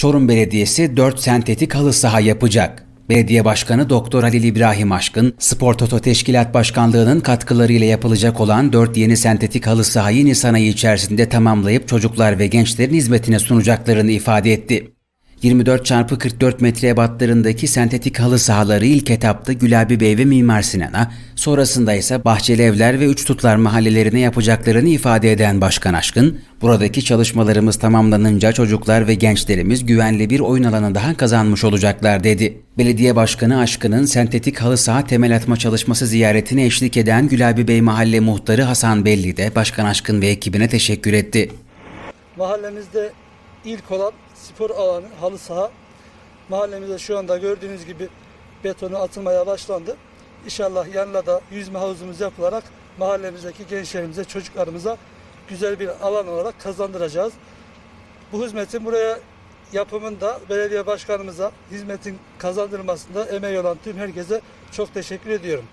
Çorum Belediyesi 4 sentetik halı saha yapacak. Belediye Başkanı Doktor Halil İbrahim Aşkın, Spor Toto Teşkilat Başkanlığı'nın katkılarıyla yapılacak olan 4 yeni sentetik halı sahayı Nisan ayı içerisinde tamamlayıp çocuklar ve gençlerin hizmetine sunacaklarını ifade etti. 24 çarpı 44 metre ebatlarındaki sentetik halı sahaları ilk etapta Gülabi Bey ve Mimar Sinan'a, sonrasında ise Bahçeli Evler ve Üç Tutlar mahallelerine yapacaklarını ifade eden Başkan Aşkın, buradaki çalışmalarımız tamamlanınca çocuklar ve gençlerimiz güvenli bir oyun alanı daha kazanmış olacaklar dedi. Belediye Başkanı Aşkın'ın sentetik halı saha temel atma çalışması ziyaretine eşlik eden Gülabi Bey Mahalle Muhtarı Hasan Belli de Başkan Aşkın ve ekibine teşekkür etti. Mahallemizde ilk olan spor alanı halı saha. Mahallemizde şu anda gördüğünüz gibi betonu atılmaya başlandı. İnşallah yanına da yüzme havuzumuz yapılarak mahallemizdeki gençlerimize, çocuklarımıza güzel bir alan olarak kazandıracağız. Bu hizmetin buraya yapımında belediye başkanımıza hizmetin kazandırılmasında emeği olan tüm herkese çok teşekkür ediyorum.